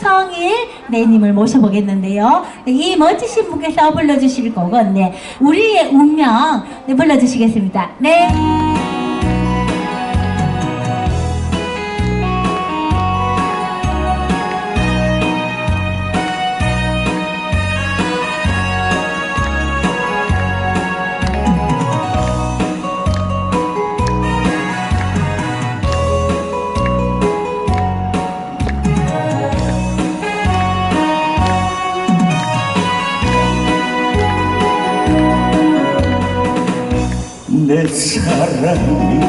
김성일 네님을 모셔보겠는데요. 이 멋지신 분께서 불러주실 곡은 네, 우리의 운명 네, 불러주시겠습니다. 네. 내 사랑이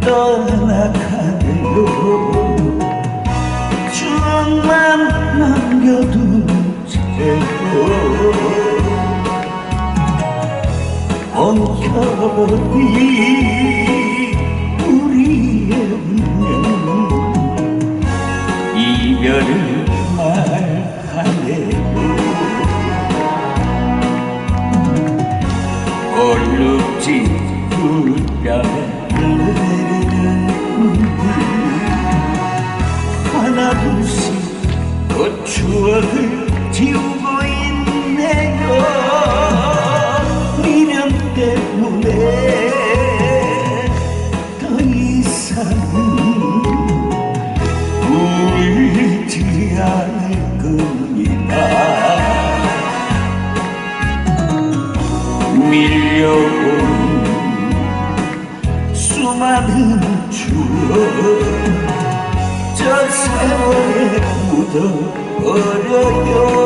떠나가네요. 추억만 남겨둔 채로 엉켜버린 우리의 운명. 이별을 굴뺨에 흘러내리는 눈물 하나둘씩 밀려온 수많은 추억. 저 세월에 묻어버려요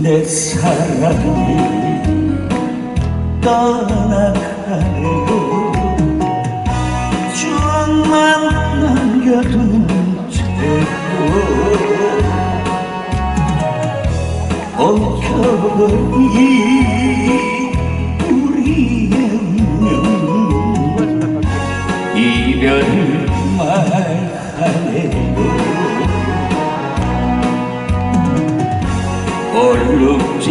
내 사랑이 떠나가네요. 추억만 남겨둔 채로 엉켜버린 우리의 운명. 이별 얼룩지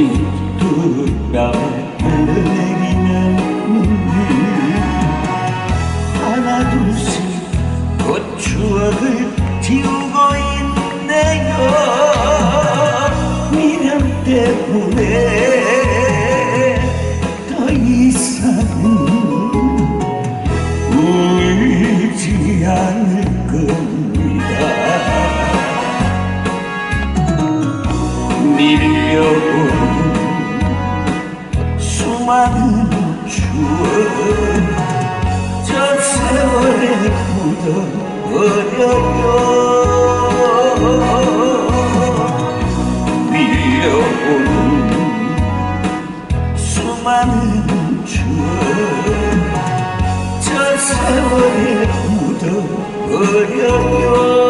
두뺨에 흘러내리는 눈물 하나 둘씩 그 추억을 지우고 있네요. 미련 때문에 더 이상은 울지 않을 겁니다 수많은 추억 저 세월에 묻어버려요 밀려온 수많은 추억 저 세월에 묻어버려요